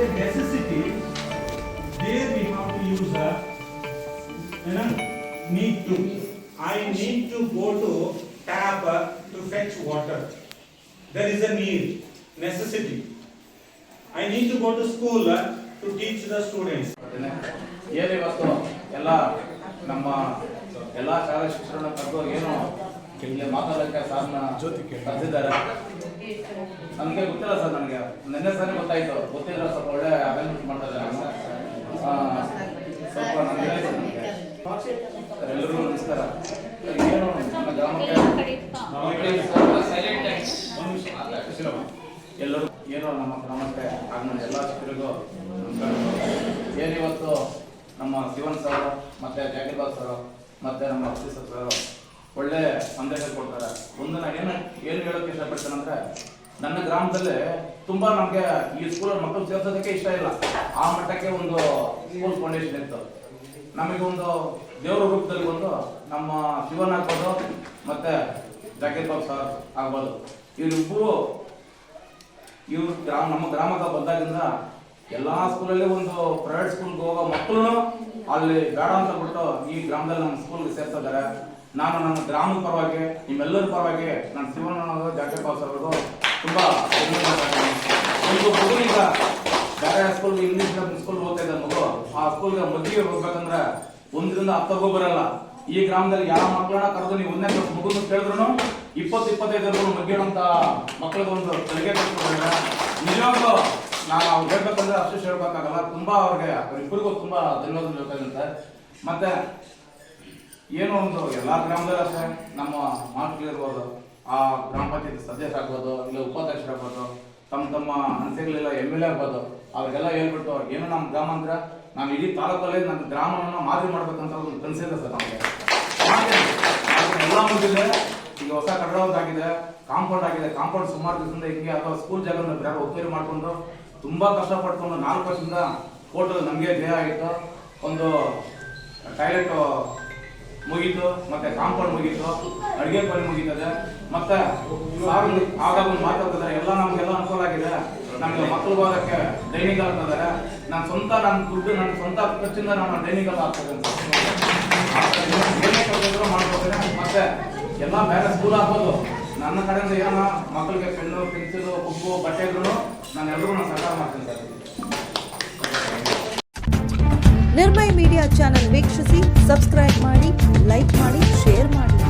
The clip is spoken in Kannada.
is a necessity, there we have to use the you know, need to. I need to go to tap uh, to fetch water. There is a need, necessity. I need to go to school uh, to teach the students. ಏನು ಇವತ್ತು ಎಲ್ಲ ನಮ್ಮ ಎಲ್ಲ ಶಾಲಾ ಶಿಕ್ಷಣ ಕರೆದು ಏನು ಮಾತಾಡೋಕ್ಕೆ ಸಾರ್ನ ಕರೆದಿದ್ದಾರೆ ನನಗೆ ಗೊತ್ತಿಲ್ಲ ಸರ್ ನನಗೆ ನಿನ್ನೆ ಸರಿ ಗೊತ್ತಾಯ್ತು. ಗೊತ್ತಿಲ್ಲ ಸ್ವಲ್ಪ ಒಳ್ಳೆ ಅರೇಂಜ್ಮೆಂಟ್ ಮಾಡ್ತಾ ಇದ್ದಾರೆ ಸ್ವಲ್ಪ ನನಗೆ ಎಲ್ಲರೂ ನನಗೆ. ಎಲ್ಲರಿಗೂ ನಮಸ್ಕಾರ. ಏನು ನಮ್ಮ ಗ್ರಾಮಕ್ಕೆ? ಎಲ್ಲರೂ ಏನೋ ನಮ್ಮ ಗ್ರಾಮಕ್ಕೆ ಆಗನ ಎಲ್ಲ ನಮಸ್ಕಾರ ಏನಿವತ್ತು ನಮ್ಮ ಶಿವನ್ ಸರ್, ಮತ್ತೆ ಜಾಕಿಬಾಬ್ ಸರ್, ಮತ್ತೆ ನಮ್ಮ ಆಫೀಸರ್ ಸರ್ ಒಳ್ಳೆ ಸಂದೇಶ ಕೊಡ್ತಾರೆ. ಒಂದು ನಾನು ಏನು ಏನು ಹೇಳೋಕೆ ಇಷ್ಟಪಡ್ತೇನೆ ಅಂದ್ರೆ, ನನ್ನ ಗ್ರಾಮದಲ್ಲಿ ತುಂಬಾ ನಮಗೆ ಈ ಸ್ಕೂಲ್ ಮಕ್ಕಳು ಸೇರ್ಸೋದಕ್ಕೆ ಇಷ್ಟ ಇಲ್ಲ. ಆ ಮಟ್ಟಕ್ಕೆ ಒಂದು ಸ್ಕೂಲ್ ಫೌಂಡೇಶನ್ ಇತ್ತು. ನಮಗೆ ಒಂದು ದೇವರ ರೂಪದಲ್ಲಿ ಒಂದು ನಮ್ಮ ಶಿವನ್ ಆಗ್ಬೋದು, ಮತ್ತೆ ಜಾಕೀರ್ ಬಾಬ್ ಸರ್ ಆಗ್ಬೋದು. ಇವರಿಬ್ಬರು ಇವ್ರು ಗ್ರಾಮ ನಮ್ಮ ಗ್ರಾಮಕ್ಕೆ ಬಂದಾಗಿಂದ ಎಲ್ಲಾ ಸ್ಕೂಲಲ್ಲಿ ಒಂದು ಪ್ರೈವೇಟ್ ಸ್ಕೂಲ್ಗೆ ಹೋಗೋ ಮಕ್ಕಳು ಅಲ್ಲಿ ಬೇಡ ಅಂತ ಬಿಟ್ಟು ಈ ಗ್ರಾಮದಲ್ಲಿ ನಮ್ಮ ಸ್ಕೂಲ್ಗೆ ಸೇರ್ತಿದ್ದಾರೆ ನಾನು ನನ್ನ ಗ್ರಾಮದ ಪರವಾಗಿ, ನಿಮ್ಮೆಲ್ಲರ ಪರವಾಗಿ ನಾನು ಶಿವಣ್ಣ ಜಾಕೀರ್ ಬಾಬ್ ಸರ್ ಅವರು ತುಂಬಾ. ಒಂದು ಮಗು ಈಗ ಬೇರೆ ಸ್ಕೂಲ್ ಇಂಗ್ಲಿಷ್ ಸ್ಕೂಲ್ ಹೋಗ್ತಾ ಇದ್ದ ಮಗು, ಆ ಸ್ಕೂಲ್ಗೆ ಮದುವೆ ಹೋಗ್ಬೇಕಂದ್ರೆ ಒಂದರಿಂದ ಹತ್ತಗೂ ಬರಲ್ಲ. ಈ ಗ್ರಾಮದಲ್ಲಿ ಯಾವ ಮಕ್ಕಳನ್ನ ಕರೆದು ನೀವು ಒಂದನೇ ಕ್ಲಾಸ್ ಮಗುನ ಕೇಳಿದ್ರು ಇಪ್ಪತ್ತು, ಇಪ್ಪತ್ತೈದು ವರ್ಷ ಮಗ್ಗಿರೋಂತ ಮಕ್ಕಳಿಗೆ ಒಂದು ತೆರಿಗೆ ಕಟ್ಟಿಕೊಂಡ್ರೆ ನಿಜವಾಗ್ಲೂ ನಾನು ಅವ್ರು ಹೇಳ್ಬೇಕಂದ್ರೆ ಅಷ್ಟು ಹೇಳ್ಬೇಕಾಗಲ್ಲ. ತುಂಬಾ ಅವ್ರಿಗೆ ಅವರಿಬ್ಬರಿಗೂ ತುಂಬಾ ಧನ್ಯವಾದ ಮತ್ತೆ ಏನೋ ಒಂದು ಎಲ್ಲಾ ಗ್ರಾಮದಲ್ಲೂ ಅಷ್ಟೇ ನಮ್ಮ ಮಾತುಗಳಿರ್ಬೋದು ಆ ಗ್ರಾಮ ಪಂಚಾಯತ್ ಸದಸ್ಯ ಆಗ್ಬೋದು, ಇಲ್ಲ ಉಪಾಧ್ಯಕ್ಷರಾಗ್ಬೋದು ತಮ್ಮ ತಮ್ಮ ಅನ್ಸೆಗಳೆಲ್ಲ ಎಂ ಎಲ್ ಎ ಆಗ್ಬೋದು, ಅವ್ರಿಗೆಲ್ಲ ಹೇಳ್ಬಿಟ್ಟು ಏನು ನಮ್ಮ ಗ್ರಾಮ ಅಂದ್ರೆ ನಾವು ಇಡೀ ತಾಲೂಕಲ್ಲಿ ನಮ್ಮ ಗ್ರಾಮವನ್ನು ಮಾದರಿ ಮಾಡ್ಬೇಕಂತ ಒಂದು ಕನಸಿದೆ ಸರ್ ನಮಗೆ. ಎಲ್ಲ ಈಗ ಹೊಸ ಕಟ್ಟಡ ಒಂದಾಗಿದೆ ಕಾಂಪೌಂಡ್ ಆಗಿದೆ, ಕಾಂಪೌಂಡ್ ಸುಮಾರು ದಿವಸದಿಂದ ಹಿಂಗೆ ಅಥವಾ ಸ್ಕೂಲ್ ಜಾಗನ ಬೇರೆ ಒತ್ತುವರಿ ಮಾಡ್ಕೊಂಡು ತುಂಬ ಕಷ್ಟಪಟ್ಕೊಂಡು ನಾಲ್ಕು ವರ್ಷದಿಂದ ಫೋಟೋ ನಮಗೆ ಜಯ ಆಯಿತು ಒಂದು ಟಾಯ್ಲೆಟ್ ಮುಗೀತು, ಮತ್ತೆ ಕಾಂಪೌಂಡ್ ಮುಗೀತು, ಅಡಿಗೆ ಕೋಣೆ ಮುಗೀತದೆ. ಮತ್ತೆ ಸಾರು ಆಗಾಗ ಮಾತಾಡ್ತಿದ್ದಾರೆ ಎಲ್ಲ ನಮ್ಗೆಲ್ಲ ಅನುಕೂಲ ಆಗಿದೆ. ನಮ್ಗೆ ಮಕ್ಕಳು ಭಾಗಕ್ಕೆ ಡೈನಿಂಗ್ ಇದ್ದಾರೆ. ನಾನು ಸ್ವಂತ ನನ್ನ ದುಡ್ಡು ನನ್ನ ಸ್ವಂತ ಖರ್ಚಿಂದ ನಮ್ಮ ಡೈನಿಂಗ್ ಎಲ್ಲ ಆಗ್ತದೆ ಏನೇ ಮತ್ತೆ ಎಲ್ಲ ಬೇರೆ ಸ್ಕೂಲ್ ಆಗ್ಬೋದು. ನನ್ನ ಕಡೆಯಿಂದ ಏನೋ ಮಕ್ಕಳಿಗೆ ಪೆನ್ನು ಪೆನ್ಸಿಲು ಬುಕ್ಕು ಬಟ್ಟೆಗಳು ನಾನು ಎಲ್ಲರೂ ನಾನು ಸಹಕಾರ ಮಾಡ್ತೀನಿ ಸರ್. ಧರ್ಮೈ ಮೀಡಿಯಾ ಚಾನೆಲ್ ವೀಕ್ಷಿಸಿ ಸಬ್ಸ್ಕ್ರೈಬ್ ಮಾಡಿ ಲೈಕ್ ಮಾಡಿ ಶೇರ್ ಮಾಡಿ.